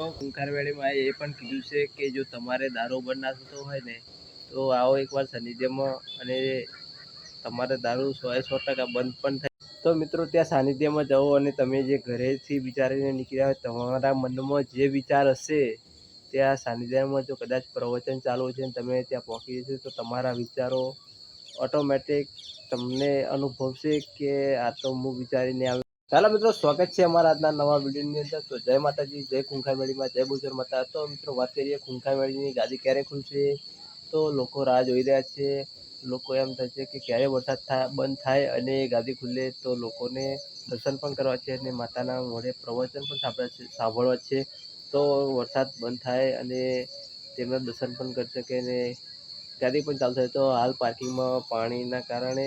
કુંખારવાડીમાં એ પણ કીધું છે કે જો તમારે દારૂ બંધ ના થતો હોય ને, તો આવો એકવાર સાનિધ્યમાં અને તમારે દારૂ સો સો ટકા બંધ પણ થાય. તો મિત્રો, ત્યાં સાનિધ્યમાં જાઓ અને તમે જે ઘરેથી વિચારીને નીકળ્યા હોય, તમારા મનમાં જે વિચાર હશે, ત્યાં સાનિધ્યમાં જો કદાચ પ્રવચન ચાલુ છે અને તમે ત્યાં પહોંચી જશો, તો તમારા વિચારો ઓટોમેટિક તમને અનુભવશે કે આ તો હું વિચારીને આવ્યો. ચાલો મિત્રો, સ્વાગત છે અમારા આજના નવા વિડીયોની અંદર. તો જય માતાજી, જય ખૂંખામેળીમાં, જય બુજર માતા. તો મિત્રો, વાત કરીએ ખૂંખામેળીની, ગાદી ક્યારે ખુલશે? તો લોકો રાહ જોઈ રહ્યા છે. લોકો એમ છે કે ક્યારે વરસાદ થાય બંધ થાય અને ગાદી ખુલે, તો લોકોને દર્શન પણ કરવા છે અને માતાના મોઢે પ્રવચન પણ સાંભળવા છે સાંભળવા છે. તો વરસાદ બંધ થાય અને તેમના દર્શન પણ કરી શકે અને ગાદી પણ ચાલુ થાય. તો હાલ પાર્કિંગમાં પાણીના કારણે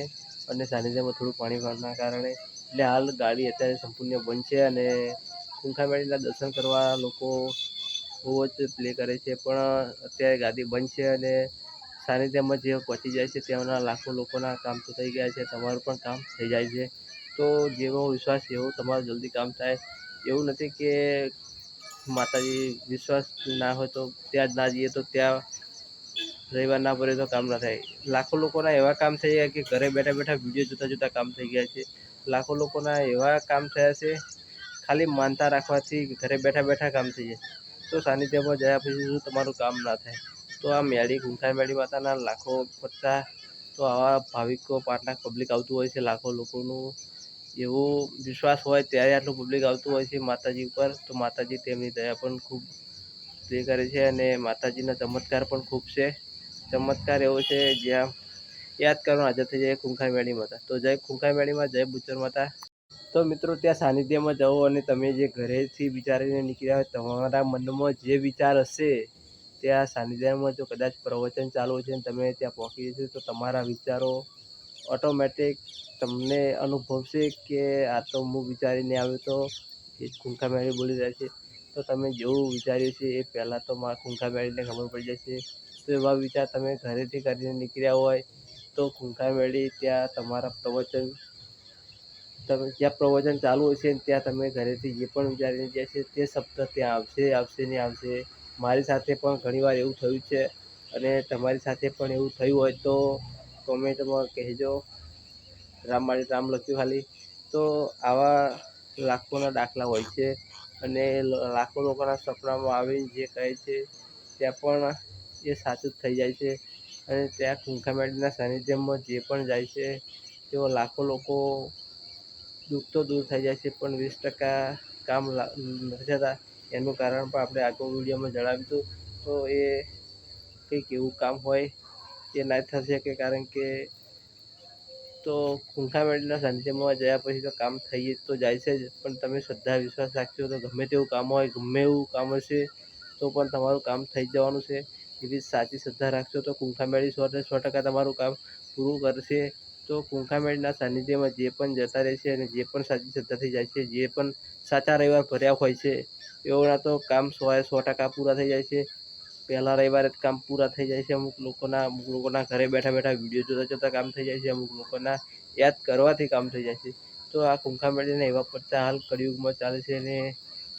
અને સાનિધ્યમાં થોડું પાણી ભરવાના કારણે એટલે હાલ ગાડી અત્યારે સંપૂર્ણ બંધ છે અને કુંખામેળીના દર્શન કરવા લોકો બહુ જ પ્લે કરે છે. પણ અત્યારે ગાડી બંધ છે અને સાનિધ્યમાં જે પહોંચી જાય છે તેમના લાખો લોકોના કામ તો થઈ ગયા છે. તમારું પણ કામ થઈ જાય છે. તો જેવો વિશ્વાસ એવો તમારું જલ્દી કામ થાય. એવું નથી કે માતાજી વિશ્વાસ ના હોય તો ત્યાં જ ના જઈએ તો ત્યાં રવિવાર ના પડે તો કામ ના થાય. લાખો લોકોના એવા કામ થઈ ગયા કે ઘરે બેઠા બેઠા વીડિયો જોતા જોતા કામ થઈ ગયા છે. લાખો લોકોના એવા કામ થયા છે, ખાલી માનતા રાખવાથી ઘરે બેઠા બેઠા કામ થઈ જાય. તો સાનિધ્યમાં જયા પછી શું તમારું કામ ના થાય? તો આ મેળી ગુંઠા મેળી માતાના લાખો પત્તા તો આવા ભાવિકો પાટના પબ્લિક આવતું હોય છે, લાખો લોકોનું એવો વિશ્વાસ હોય ત્યારે આટલું પબ્લિક આવતું હોય છે માતાજી ઉપર. તો માતાજી તેમની દયા પણ ખૂબ તે કરે છે અને માતાજીના ચમત્કાર પણ ખૂબ છે. ચમત્કાર એવો છે જ્યાં યાદ કરવાનું હાજર થઈ જાય ખૂંખાર મેળી માતા. તો જય ખૂંખાર મેળીમાં જય બુચર માતા. તો મિત્રો, ત્યાં સાનિધ્યમાં જાઓ અને તમે જે ઘરેથી વિચારીને નીકળ્યા હોય, તમારા મનમાં જે વિચાર હશે, ત્યાં સાનિધ્યમાં જો કદાચ પ્રવચન ચાલુ છે અને તમે ત્યાં પહોંચી જશો, તો તમારા વિચારો ઓટોમેટિક તમને અનુભવશે કે આ તો હું વિચારીને આવ્યો તો એ ખૂંખા મેળી બોલી રહ્યા છે. તો તમે જેવું વિચાર્યું છે એ પહેલાં તો મારા ખૂંખા મેળીને ખબર પડી જશે. તો એવા વિચાર તમે ઘરેથી કરીને નીકળ્યા હોય તો ખૂંખા મેળી ત્યાં તમારા પ્રવચન, તમે જ્યાં પ્રવચન ચાલુ હશે ને ત્યાં તમે ઘરેથી જે પણ વિચારીને છે તે શબ્દ ત્યાં આવશે આવશે ને આવશે. મારી સાથે પણ ઘણીવાર એવું થયું છે અને તમારી સાથે પણ એવું થયું હોય તો કોમેન્ટમાં કહેજો. રામ મારી રામ લખ્યું ખાલી. તો આવા લાખોના દાખલા હોય છે અને લાખો લોકોના સપનામાં આવીને જે કહે છે, ત્યાં પણ એ સાચું થઈ જાય છે. અને ત્યાં કુંખામેડીના સાનિધ્યમાં જે પણ જાય છે, તેઓ લાખો લોકો દુઃખ તો દૂર થઈ જાય છે, પણ વીસ ટકા કામ નથી થતા એનું કારણ પણ આપણે આગળ વિડીયોમાં જણાવ્યું હતું. તો એ કંઈક એવું કામ હોય એ ના થશે કે કારણ કે તો ખૂંખામેળીના સાનિધ્યમાં જયા પછી તો કામ થઈ તો જાય છે જ. પણ તમે શ્રદ્ધા, વિશ્વાસ રાખશો તો ગમે તેવું કામ હોય, ગમે એવું કામ હશે, તો પણ તમારું કામ થઈ જવાનું છે. એવી સાચી શ્રદ્ધા રાખશો તો કુંખામેળી સો સો ટકા તમારું કામ પૂરું કરશે. તો કુંખામેળીના સાનિધ્યમાં જે પણ જતા રહેશે અને જે પણ સાચી શ્રદ્ધાથી જાય છે, જે પણ સાચા રવિવાર ભર્યા હોય છે, એઓના તો કામ સો એ સો ટકા પૂરા થઈ જાય છે. પહેલાં રવિવારે જ કામ પૂરા થઈ જાય છે, અમુક લોકોના અમુક લોકોના ઘરે બેઠા બેઠા વીડિયો જોતા જોતા કામ થઈ જાય છે, અમુક લોકોના યાદ કરવાથી કામ થઈ જાય છે. તો આ કુંખામેળીના એવા પડતા હાલ કળિયુગમાં ચાલે છે અને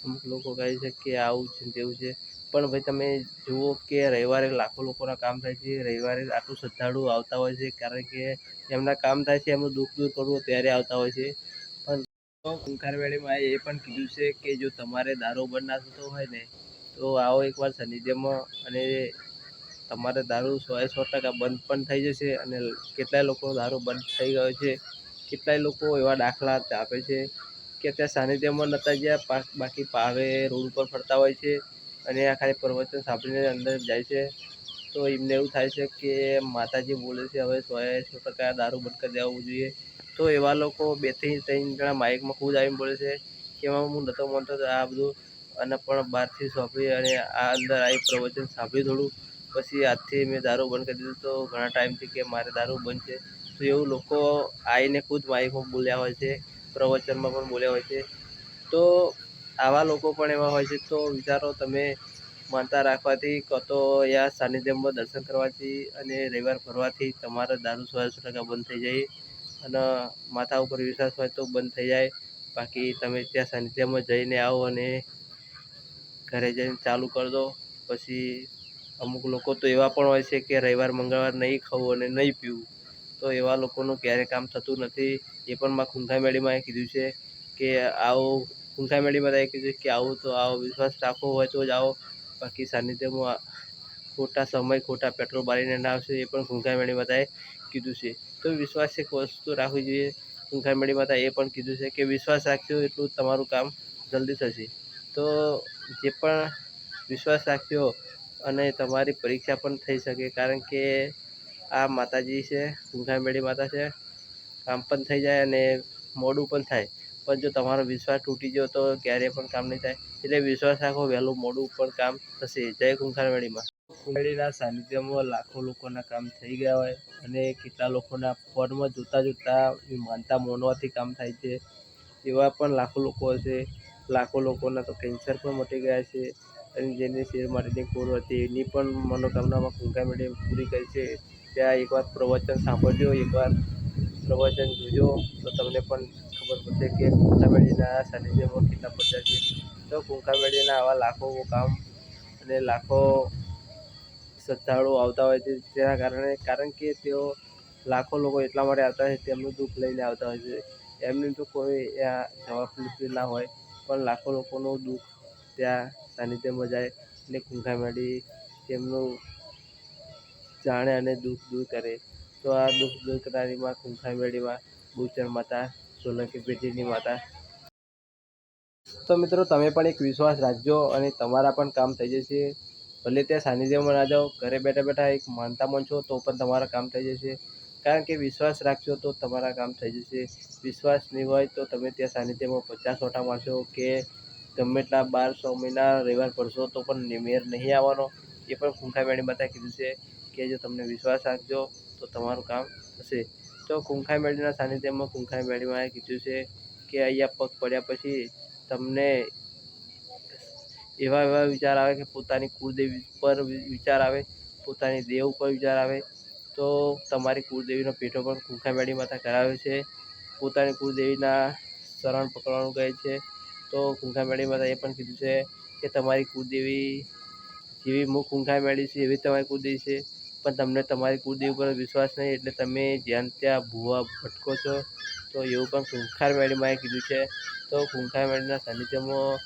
અમુક લોકો કહે છે કે આવું છે તેવું છે. પણ ભાઈ તમે જુઓ કે રવિવારે લાખો લોકોના કામ થાય છે, રવિવારે આટલું શ્રદ્ધાળુ આવતા હોય છે, કારણ કે એમના કામ થાય છે, એમનું દુઃખ દૂર કરવું ત્યારે આવતા હોય છે. પણ કુંખારવેળીમાં એ પણ કીધું છે કે જો તમારે દારૂ બંધ ના થતો હોય ને, તો આવો એકવાર શનિદેવમાં અને તમારે દારૂ એ સો ટકા બંધ પણ થઈ જશે અને કેટલાય લોકો દારૂ બંધ થઈ ગયો છે. કેટલાય લોકો એવા દાખલા આપે છે કે ત્યાં સાનિધ્યમાં નહોતા ગયા બાકી પાવે રોડ ઉપર ફરતા હોય છે. અને આ ખાલી પ્રવચન સાંભળીને અંદર જાય છે. તો એમને એવું થાય છે કે માતાજી બોલે છે, હવે સો સો ટકા દારૂ બંધ કરી દેવું જોઈએ. તો એવા લોકો બેથી ત્રણ જણા માઇકમાં ખુદ આવીને બોલે છે કે, એમાં હું નહોતો માનતો આ બધું. અને પણ બહારથી સોંપી અને આ અંદર આવી પ્રવચન સાંભળ્યું થોડું. પછી આજથી મેં દારૂ બંધ કરી દીધું તો ઘણા ટાઈમથી કે મારે દારૂ બંધ છે. તો એવું લોકો આવીને ખુદ માઇકમાં બોલ્યા હોય છે, પ્રવચનમાં પણ બોલ્યા હોય છે. તો આવા લોકો પણ એવા હોય છે, તો વિચારો તમે માનતા રાખવાથી કાં તો યા સાનિધ્યમાં દર્શન કરવાથી અને રવિવાર ફરવાથી તમારા દારૂ સો સો ટકા બંધ થઈ જાય અને માથા ઉપર વિશ્વાસ હોય તો બંધ થઈ જાય. બાકી તમે ત્યાં સાનિધ્યમાં જઈને આવો અને ઘરે જઈને ચાલુ કરી દો. પછી અમુક લોકો તો એવા પણ હોય છે કે રવિવાર, મંગળવાર નહીં ખાવું અને નહીં પીવું. તો એવા લોકોનું ક્યારેય કામ થતું નથી. એ પણ માં ખુંધામેળીમાં મેળીમાં કીધું છે કે આવો મેળીમાં એ કીધું કે આવું તો આવો, વિશ્વાસ રાખવો હોય તો જ આવો. બાકી સાનિધ્યમાં ખોટા સમય, ખોટા પેટ્રોલ બાળીને ના આવશે એ પણ ખૂંખા મેળી માતાએ કીધું છે. તો વિશ્વાસ એક વસ્તુ રાખવી જોઈએ. ખૂંખા મેળી માતા એ પણ કીધું છે કે વિશ્વાસ રાખજો, એટલું તમારું કામ જલ્દી થશે. તો જે પણ વિશ્વાસ રાખ્યો અને તમારી પરીક્ષા પણ થઈ શકે, કારણ કે આ માતાજી છે ખૂંખા મેળી માતા છે, કામ પણ થઈ જાય અને મોડું પણ થાય. પણ જો તમારો વિશ્વાસ તૂટી ગયો તો ક્યારેય પણ કામ નહીં થાય. એટલે વિશ્વાસ રાખો, વહેલું મોડું પણ કામ થશે. જય કુંખારવાડીમાં. કુંખારવાડીના સાનિધ્યમાં લાખો લોકોના કામ થઈ ગયા હોય અને કેટલા લોકોના ફોનમાં જોતાં જોતાં માનતા મોનવાથી કામ થાય છે. એવા પણ લાખો લોકો હશે. લાખો લોકોના તો કેન્સર પણ મટી ગયા છે અને જેની શેર માટેની કોર હતી, એની પણ મનોકામનામાં મેળે પૂરી કરી છે. ત્યાં એકવાર પ્રવચન સાંભળજો એકવાર પ્રવચન જોજો, તો તમને પણ ખબર પડશે કે કુંખામેળીના સાનિધ્યમાં કેટલા પડ્યા છે. તો કુંખામેળીના આવા લાખો કામ અને લાખો શ્રદ્ધાળુઓ આવતા હોય છે. તેના કારણે, કારણ કે તેઓ લાખો લોકો એટલા માટે આવતા હોય તેમનું દુઃખ લઈને આવતા હોય છે. એમની તો કોઈ જવાબ ના હોય, પણ લાખો લોકોનું દુઃખ ત્યાં સાનિધ્યમાં જાય અને કુંખામેળી તેમનું જાણે અને દુઃખ દૂર કરે. તો આ દુઃખ દૂર કરનારીમાં કુંખામેળીમાં બુચર માતા સોલંકી પેઢીની માતા. તો મિત્રો, તમે પણ એક વિશ્વાસ રાખજો અને તમારા પણ કામ થઈ જશે. ભલે ત્યાં સાનિધ્યમાં ના જાઓ, ઘરે બેઠા બેઠા એક માનતા માનશો તો પણ તમારા કામ થઈ જશે. કારણ કે વિશ્વાસ રાખશો તો તમારા કામ થઈ જશે. વિશ્વાસ નહીં હોય તો તમે ત્યાં સાનિધ્યમાં પચાસ ઓઠા મારશો કે ગમે એટલા બાર સો મહિના રવિવાર પડશો, તો પણ મેર નહીં આવવાનો. એ પણ ખૂંખા મેળી માતા કીધું છે કે જો તમને વિશ્વાસ રાખજો, તો તમારું કામ થશે. તો કુંખાઈ મેળીના સાનિધ્યમાં કુંખાઈ મેળીમાં કીધું છે કે અહીંયા પગ પડ્યા પછી તમને એવા એવા વિચાર આવે કે પોતાની કુળદેવી પર વિચાર આવે, પોતાની દેવ ઉપર વિચાર આવે, તો તમારી કુળદેવીનો પેટો પણ કુંખાઈ મેળી માતા કરાવે છે. પોતાની કુળદેવીના શરણ પકડવાનું કહે છે. તો કુંખાઈ મેળી માતા એ પણ કીધું છે કે તમારી કુળદેવી જેવી મુખ કુંખાઈ મેળી છે એવી તમારી કુળદેવી છે. પણ તમને તમારી કુળદેવી પર વિશ્વાસ નહીં એટલે તમે જ્યાં ત્યાં ભૂવા ભટકો છો, તો એવું પણ ખૂંખાર મેળીમાંએ કીધું છે. તો ખૂંખાર મેળીના સાનિધ્યમાં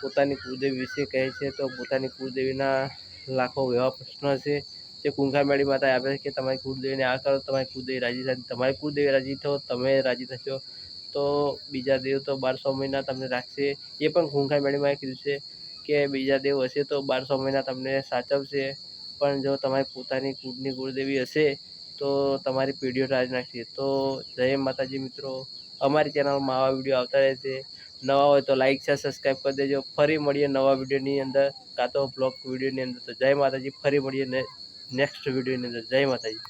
પોતાની કુળદેવી વિશે કહે છે, તો પોતાની કુળદેવીના લાખો એવા પ્રશ્નો છે જે કુંખાર મેળી માતા આપે છે કે તમારી કુળદેવીને આ કરો, તમારી કુળદેવી રાજી થાય તમારી કુળદેવી રાજી થો, તમે રાજી થશો. તો બીજા દેવ તો બારસો મહિના તમને રાખશે. એ પણ ખૂંખાર મેળીમાં કીધું છે કે બીજા દેવ હશે તો બારસો મહિના તમને સાચવશે. પણ જો તમારી પોતાની કુળની કુળદેવી હશે, તો તમારી પીઢીઓ રાજ નાખશે. તો જય માતાજી મિત્રો. અમારી ચેનલમાં આવા વીડિયો આવતા રહેશે નવા હોય તો લાઇક છે સબસ્ક્રાઈબ કરી દેજો. ફરી મળીએ નવા વિડીયોની અંદર કાં તો બ્લોગ વિડીયોની અંદર. તો જય માતાજી. ફરી મળીએ નેક્સ્ટ વિડીયોની અંદર. જય માતાજી.